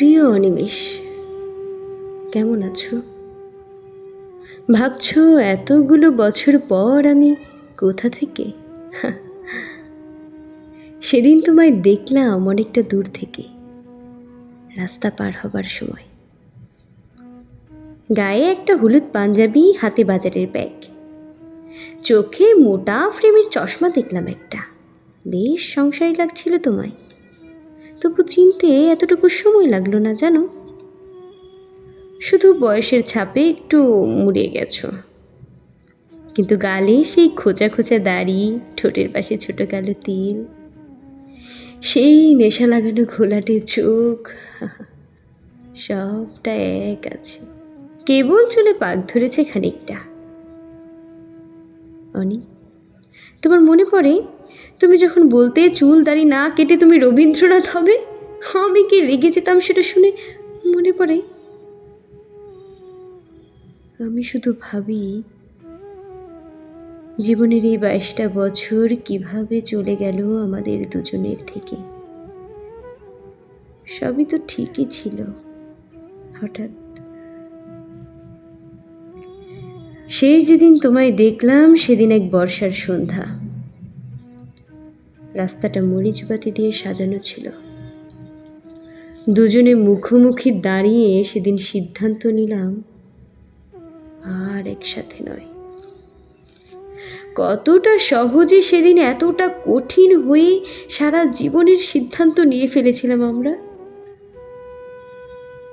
প্রিয় অনিমেষ, কেমন আছো? ভাবছ এতগুলো বছর পর আমি কোথা থেকে? সেদিন তোমায় দেখলাম অনেকটা দূর থেকে, রাস্তা পার হবার সময়। গায়ে একটা হলুদ পাঞ্জাবি, হাতে বাজারের ব্যাগ। চোখে মোটা ফ্রেমের চশমা দেখলাম একটা। বেশ সংসারী লাগছিল তোমায়। তবু চিনতে এতটুকু সময় লাগল না, জানো? শুধু বয়সের ছাপে একটু মুড়িয়ে গেছো। কিন্তু গালে সেই খোঁচা খোঁচা দাড়ি, ঠোঁটের পাশে ছোটো কালো তিল, সেই নেশা লাগানো ঘোলাটে চোখ, সবটা এক আছে। কেবল চলে পাক ধরেছে খানিকটা। অনি তোমার মনে পড়ে? তুমি যখন বলতে চুল, দাড়ি না কেটে তুমি রবীন্দ্রনাথ হবে? আমি কি রেগে যেতাম সেটা শুনে মনে পড়ে? আমি শুধু ভাবি, জীবনের এই বাইশটা বছর কীভাবে চলে গেল আমাদের দুজনের থেকে? সবই তো ঠিকই ছিল, হঠাৎ শেষ যেদিন তোমায় দেখলাম, সেদিন এক বর্ষার সন্ধ্যা। রাস্তাটা মরিচবাতি দিয়ে সাজানো ছিল। দুজনে মুখোমুখি দাঁড়িয়ে সেদিন সিদ্ধান্ত নিলাম, আর একসাথে নয়। কতটা সহজে সেদিন এতটা কঠিন হয়ে সারা জীবনের সিদ্ধান্ত নিয়ে ফেলেছিলাম আমরা।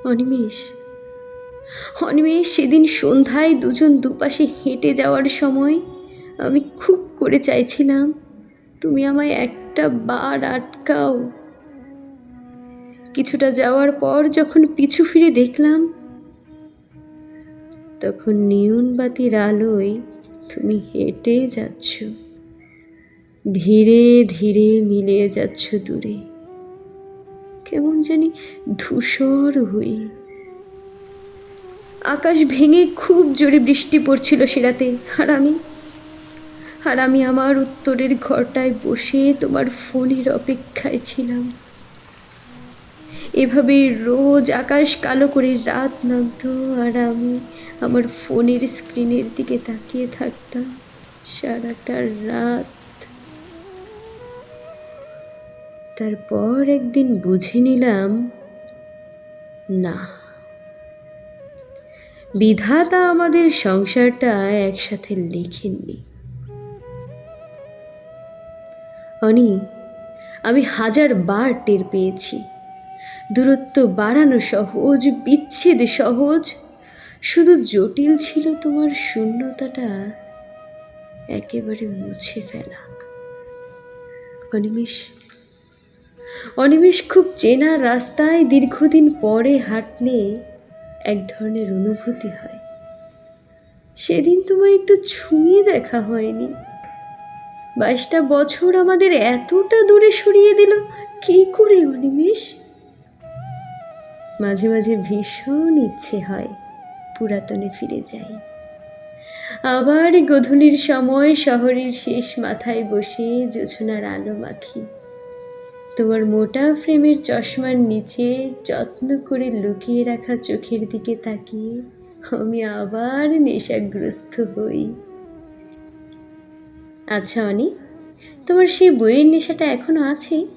অনিমেষ অনিমেষ সেদিন সন্ধ্যায় দুজন দুপাশে হেঁটে যাওয়ার সময় আমি খুব করে চাইছিলাম, তুমি আমায় একটা বার আটকাও। কিছুটা যাওয়ার পর যখন পিছু ফিরে দেখলাম, তখন নিয়ন বাতির আলোয় তুমি হেঁটে যাচ্ছ। ধীরে ধীরে মিলিয়ে যাচ্ছ দূরে। কেমন জানি ধূসর হয়ে আকাশ ভেঙে খুব জোরে বৃষ্টি পড়ছিল সেরাতে আর আমি আর আমি আমার উত্তরের ঘরটায় বসে তোমার ফোনের অপেক্ষায় ছিলাম। এভাবে রোজ আকাশ কালো করে রাত নামতো, আর আমি আমার ফোনের স্ক্রিনের দিকে তাকিয়ে থাকতাম সারাটা রাত। তারপর একদিন বুঝে নিলাম, না। বিধাতা আমাদের সংসারটা একসাথে লেখেননি। অনি, আমি হাজার বার টের পেয়েছি। দূরত্ব বাড়ানো সহজ, বিচ্ছেদ সহজ, শুধু জটিল ছিল তোমার শূন্যতাটা একেবারে মুছে ফেলা। অনিমেষ অনিমেষ খুব চেনা রাস্তায় দীর্ঘদিন পরে হাঁটলে এক ধরনের অনুভূতি হয়। সেদিন তোমায় একটু ছুঁয়ে দেখা হয়নি। বাইশটা বছর আমাদের এতটা দূরে সরিয়ে দিল, কি করে অনিমেষ মাঝে মাঝে ভীষণ ইচ্ছে হয় পুরাতনে ফিরে যাই। আবার গধূলির সময় শহরের শেষ মাথায় বসে জোছনার আলো মাখি। তোমার মোটা ফ্রেমের চশমার নিচে যত্ন করে লুকিয়ে রাখা চোখের দিকে তাকিয়ে আমি আবার নেশাগ্রস্ত হই। আচ্ছা অনি, তোমার সেই বইয়ের নেশাটা এখনও আছে?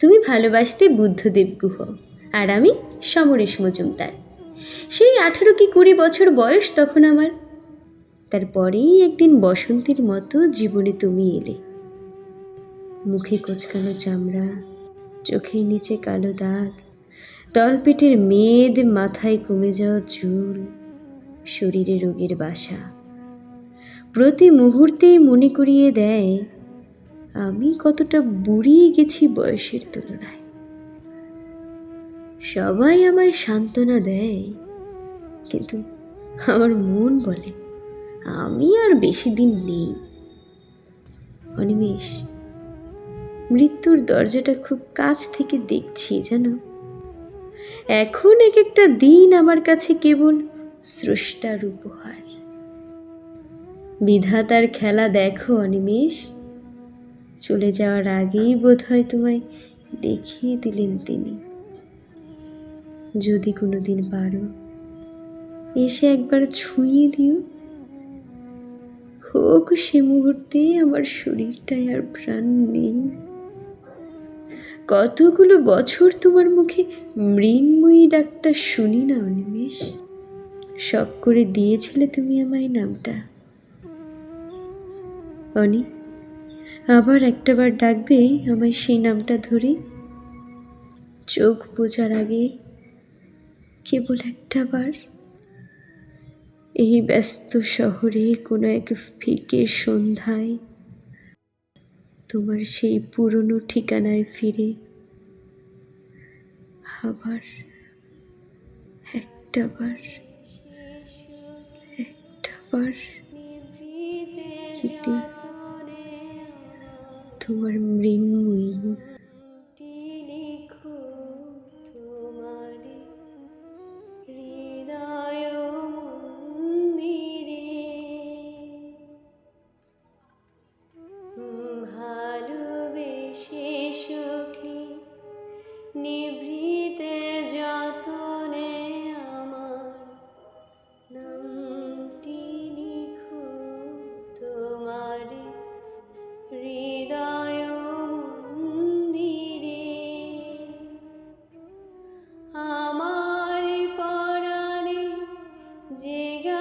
তুমি ভালোবাসতে বুদ্ধদেব গুহ আর আমি সমরেশ মজুমদার। সেই আঠারো কি কুড়ি বছর বয়স তখন আমার? তারপরেই একদিন বসন্তের মতো জীবনে তুমি এলে। মুখে কোচকানো চামড়া, চোখের নিচে কালো দাগ, তলপেটের মেদ মাথায় কমে যাওয়া চুল, শরীরে রোগের বাসা। প্রতি মুহূর্তেই মনে করিয়ে দেয়, আমি কতটা বুড়িয়ে গেছি বয়সের তুলনায়। সবাই আমায় সান্ত্বনা দেয়, কিন্তু আমার মন বলে, আমি আর বেশি দিন নেই। অনিমেষ মৃত্যুর দরজাটা খুব কাছ থেকে দেখছি যেন এখন এক একটা দিন আমার কাছে কেবল স্রষ্টার উপহার। বিধাতার খেলা দেখো অনিমেষ। চলে যাওয়ার আগেই বোধ হয় তোমায় দেখিয়ে দিলেন তিনি। যদি কোনো দিন পারো, এসে একবার ছুঁয়ে দিও। হোক সে মুহূর্তে আমার শরীরটায় আর প্রাণ নেই। কতগুলো বছর তোমার মুখে মৃন্ময়ী ডাকটা শুনি না, অনিমেষ? শখ করে দিয়েছিলে তুমি আমায় নামটা। অনি, আবার একটাবার ডাকবে আমায় সেই নামটা ধরে? চোখ বোঝার আগে কেবল একটা বার এই ব্যস্ত শহরে কোনো এক ফিকে সন্ধ্যায় তোমার সেই পুরনো ঠিকানায় ফিরে আবার একটাবার একটাবার তোমার 几个。